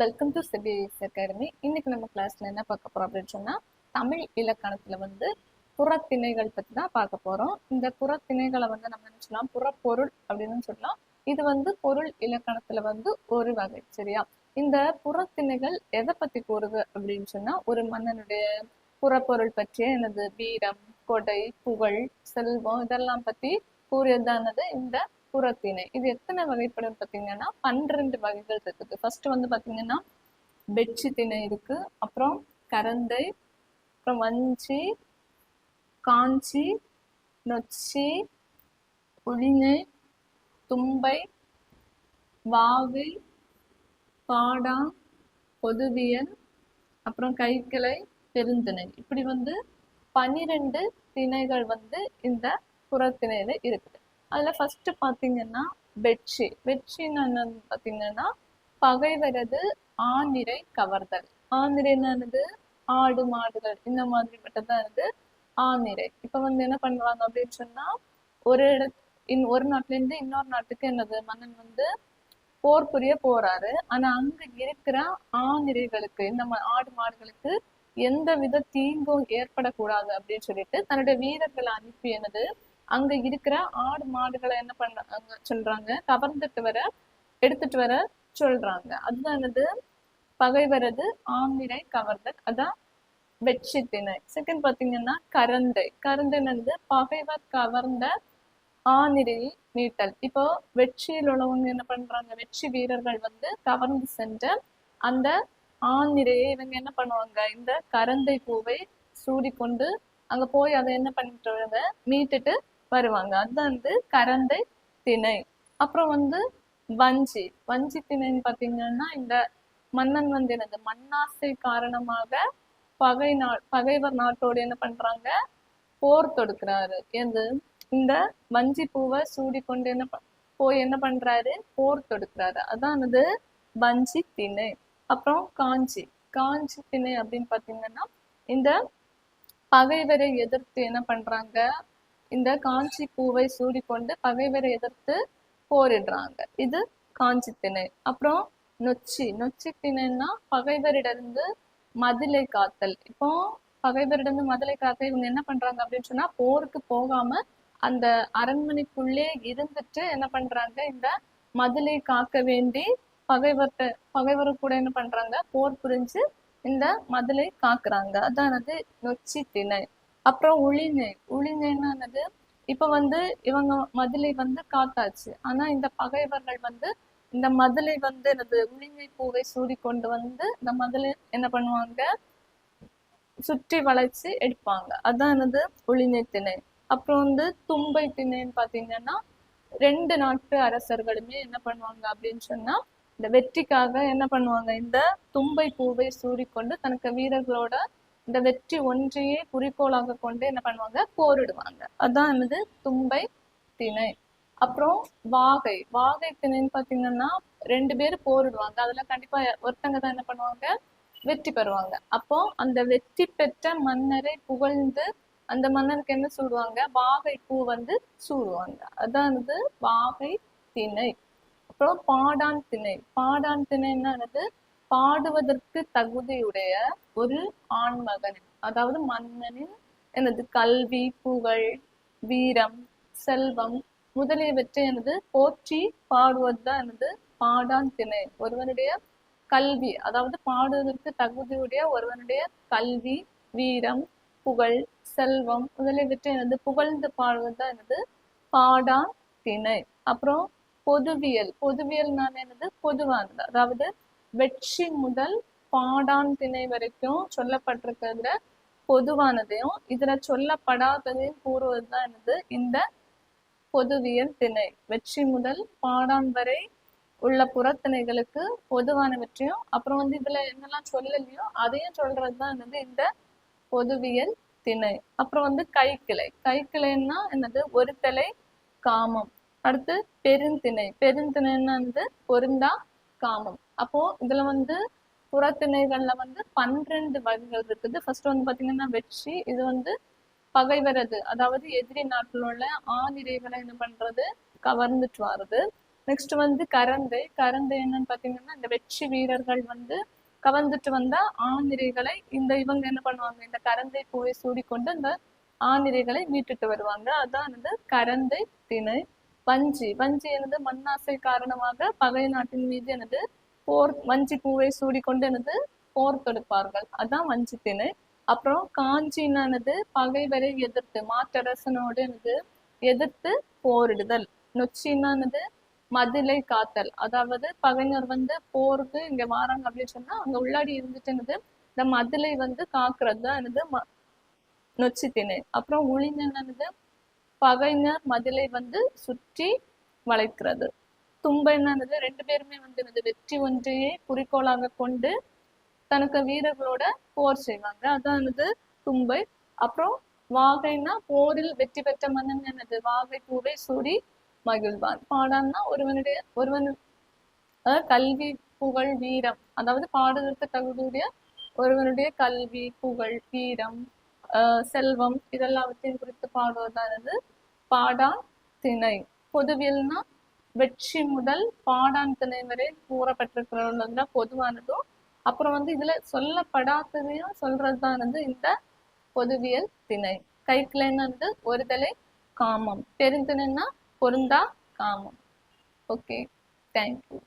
Welcome to CBS academy இன்னைக்கு நம்ம கிளாஸ்ல என்ன பார்க்க போறோம் அப்படின்னு சொன்னா தமிழ் இலக்கணத்துல வந்து புறத்திணைகள் பத்தி தான் பார்க்க போறோம். இந்த புறத்திணைகளை வந்து நம்ம என்ன சொல்லலாம்? புறப்பொருள் அப்படின்னு சொல்லலாம். இது வந்து பொருள் இலக்கணத்துல வந்து ஒரு வகை சரியா? இந்த புறத்திணைகள் எதை பத்தி கூறுது அப்படின்னு சொன்னா ஒரு மன்னனுடைய புறப்பொருள் பற்றிய எனது வீரம் கொடை புகழ் செல்வம் இதெல்லாம் பத்தி கூறியதானது இந்த புறத்திணை இது எத்தனை வகைப்படும் பார்த்தீங்கன்னா பன்னிரண்டு வகைகள் இருக்குது. ஃபர்ஸ்ட் வந்து பார்த்தீங்கன்னா பெட்சி திணை இருக்கு. அப்புறம் கரந்தை அப்புறம் வஞ்சி காஞ்சி நொச்சி உளிஞை தும்பை வாவி பாடாங் பொதுவியல் அப்புறம் கைக்கிளை பெருந்திணை. இப்படி வந்து பனிரெண்டு திணைகள் வந்து இந்த புறத்திணையில இருக்குது. அதுல ஃபர்ஸ்ட் பாத்தீங்கன்னா பெட்ஷி. பெட்ஷின்னு என்னன்னு பாத்தீங்கன்னா பகைவரது ஆநிறை கவர்தல். ஆந்திரை என்னது? ஆடு மாடுகள். இந்த மாதிரி மட்டும்தான் இருக்கு ஆநிறை இப்ப வந்து என்ன பண்ணுவாங்க அப்படின்னு சொன்னா ஒரு இட இன் ஒரு நாட்டுல இருந்து இன்னொரு நாட்டுக்கு என்னது மன்னன் வந்து போர் புரிய போறாரு. ஆனா அங்க இருக்கிற ஆநிறைகளுக்கு இந்த ஆடு மாடுகளுக்கு எந்த வித தீங்கும் ஏற்படக்கூடாது அப்படின்னு சொல்லிட்டு தன்னுடைய வீரர்களை அனுப்பி என்னது அங்க இருக்கிற ஆடு மாடுகளை என்ன பண்றாங்க சொல்றாங்க கவர்ந்துட்டு வர எடுத்துட்டு வர சொல்றாங்க. அதுதான் என்னது? பகைவரது ஆமிரை கவர்தல். அதான் வெற்றி திணை செகண்ட் பாத்தீங்கன்னா கரந்தை. கரந்தை என்னது? பகைவர் கவர்ந்த ஆநிரை மீட்டல் இப்போ வெற்றியில் உள்ளவங்க என்ன பண்றாங்க? வெற்றி வீரர்கள் வந்து கவர்ந்து சென்ற அந்த ஆநிரையை இவங்க என்ன பண்ணுவாங்க? இந்த கரந்தை பூவை சூடிக்கொண்டு அங்க போய் அதை என்ன பண்ணிட்டு மீட்டுட்டு வருவாங்க. அது வந்து கரந்தை திணை. அப்புறம் வந்து வஞ்சி. வஞ்சி திணைன்னு பாத்தீங்கன்னா இந்த மன்னன் வந்து எனது மண்ணாசை காரணமாக பகை நா பகைவர் நாட்டோடு என்ன பண்றாங்க? போர் தொடுக்கிறாரு. எது? இந்த வஞ்சி பூவை சூடிக்கொண்டு என்ன போய் என்ன பண்றாரு? போர் தொடுக்கிறாரு. அதானது வஞ்சி திணை. அப்புறம் காஞ்சி. காஞ்சி திணை அப்படின்னு பாத்தீங்கன்னா இந்த பகைவரை எதிர்த்து என்ன பண்றாங்க? இந்த காஞ்சி பூவை சூடிக்கொண்டு பகைவரை எதிர்த்து போரிடுறாங்க. இது காஞ்சி திணை. அப்புறம் நொச்சி. நொச்சி திணைன்னா பகைவரிடந்து மதிலை காத்தல். இப்போ பகைவரிடந்து மதிலை காத்தல் இவங்க என்ன பண்றாங்க அப்படின்னு சொன்னா போருக்கு போகாம அந்த அரண்மனைக்குள்ளே இருந்துட்டு என்ன பண்றாங்க? இந்த மதிலை காக்க வேண்டி பகைவர்கிட்ட பகைவர் கூட என்ன பண்றாங்க? போர் புரிஞ்சு இந்த மதிலை காக்குறாங்க. அதானது நொச்சி திணை. அப்புறம் உளிங்கை உளிஞைன்னா என்னது இப்ப வந்து இவங்க மதிலை வந்து காத்தாச்சு. ஆனா இந்த பகைவர்கள் வந்து இந்த மதுளை வந்து என்னது உளிங்கை பூவை சூடி கொண்டு வந்து இந்த மதுளை என்ன பண்ணுவாங்க? சுற்றி வளைச்சு எடுப்பாங்க. அதான் எனது உளிங்கை திணை. அப்புறம் வந்து தும்பை திணைன்னு பாத்தீங்கன்னா ரெண்டு நாட்டு அரசர்களுமே என்ன பண்ணுவாங்க அப்படின்னு சொன்னா இந்த வெற்றிக்காக என்ன பண்ணுவாங்க? இந்த தும்பை பூவை சூடிக்கொண்டு தனக்கு வீரர்களோட இந்த வெற்றி ஒன்றையே குறிக்கோளாக கொண்டு என்ன பண்ணுவாங்க? போரிடுவாங்க. அதான் என்னது தும்பை திணை. அப்புறம் வாகை. வாகை திணைன்னு பாத்தீங்கன்னா ரெண்டு பேர் போரிடுவாங்க. அதுல கண்டிப்பா ஒருத்தங்க தான் என்ன பண்ணுவாங்க? வெற்றி பெறுவாங்க. அப்போ அந்த வெற்றி பெற்ற மன்னரை புகழ்ந்து அந்த மன்னருக்கு என்ன சொல்லுவாங்க? வாகை பூ வந்து சூடுவாங்க. அதான் வாகை திணை. அப்புறம் பாடான் திணை. பாடான் திணைன்னா என்னது? பாடுவதற்கு தகுதியுடைய ஒரு ஆண்மகன். அதாவது மன்னனின் எனது கல்வி புகழ் வீரம் செல்வம் முதலியவற்றை எனது போற்றி பாடுவதுதான் எனது பாடான் திணை ஒருவனுடைய கல்வி அதாவது பாடுவதற்கு தகுதியுடைய ஒருவனுடைய கல்வி வீரம் புகழ் செல்வம் முதலியவற்றை எனது புகழ்ந்து பாடுவதுதான் எனது பாடான் திணை அப்புறம் பொதுவியல். பொதுவியல் நான் என்னது பொதுவானது. அதாவது வெற்றி முதல் பாடான் திணை வரைக்கும் சொல்லப்பட்டிருக்கிறதுல பொதுவானதையும் இதுல சொல்லப்படாததையும் கூறுவதுதான் என்னது? இந்த பொதுவியல் திணை. வெற்றி முதல் பாடான் வரை உள்ள புறத்திணைகளுக்கு பொதுவானவற்றையும் அப்புறம் வந்து இதுல என்னெல்லாம் சொல்லலையோ அதையும் சொல்றதுதான் என்னது? இந்த பொதுவியல் திணை. அப்புறம் வந்து கைக்கிளை. கைக்கிளைன்னா என்னது? ஒரு தலை காமம். அடுத்து பெருந்திணை. பெருந்திணைன்னா வந்து பொருந்தா காமம். அப்போ இதுல வந்து புறத்திணைகள்ல வந்து பன்னிரண்டு வகைகள் இருக்குது. ஃபர்ஸ்ட் வந்து பாத்தீங்கன்னா வெற்றி இது வந்து பகைவரது அதாவது எதிரி நாட்டில் உள்ள ஆதிரைகளை என்ன பண்றது? கவர்ந்துட்டு வருது. நெக்ஸ்ட் வந்து கரந்தை கரந்தை என்னன்னு பாத்தீங்கன்னா இந்த வெற்றி வீரர்கள் வந்து கவர்ந்துட்டு வந்த ஆணிரைகளை இந்த இவங்க என்ன பண்ணுவாங்க? இந்த கரந்தை பூவை சூடிக்கொண்டு இந்த ஆணிரைகளை மீட்டுட்டு வருவாங்க. அதான் வந்து கரந்தை திணை வஞ்சி. வஞ்சி எனது மண்ணாசை காரணமாக பகை நாட்டின் மீது எனது போர் வஞ்சி பூவை சூடிக்கொண்டு எனது போர் தொடுப்பார்கள் அதான் வஞ்சி திணை அப்புறம் காஞ்சினானது பகைவரை எதிர்த்து மாற்றரசனோடு எனது எதிர்த்து போரிடுதல். நொச்சினானது மதிலை காத்தல். அதாவது பகைஞர் வந்து போருக்கு இங்க வாராங்க அப்படின்னு சொன்னா அங்க உள்ளாடி இருந்துட்டு இந்த மதிலை வந்து காக்குறது தான் என்னது? ம- நொச்சி திணை அப்புறம் உளிஞ் பகைஞர் மதிலை வந்து சுற்றி வளைக்கிறது. தும்பை என்னது ரெண்டு பேருமே வந்து என்னது வெற்றி ஒன்றையே குறிக்கோளாக கொண்டு தனக்கு வீரர்களோட போர் செய்வாங்க. அதான் என்னது தும்பை. அப்புறம் வாகைனா போரில் வெற்றி பெற்ற மன்னன் என்னது? வாகை பூவை சூடி மகிழ்வான். பாடான்னா ஒருவனுடைய ஒருவன் கல்வி புகழ் வீரம். அதாவது பாடுவதற்கு தகுதியுடைய ஒருவனுடைய கல்வி புகழ் வீரம் ஆஹ் செல்வம் இதெல்லாவற்றையும் குறித்து பாடுவதானது பாடா திணை. பொதுவியல்னா வெற்றி முதல் பாடான் திணை வரை கூறப்பட்டிருக்கிறதுல பொதுவானதும். அப்புறம் வந்து இதுல சொல்லப்படாததையும் சொல்றதுதான் வந்து இந்த பொதுவியல் திணை. கைக்கிளைன்னு வந்து ஒருதலை காமம். பெருந்திணைன்னா பொருந்தா காமம். Okay thank you.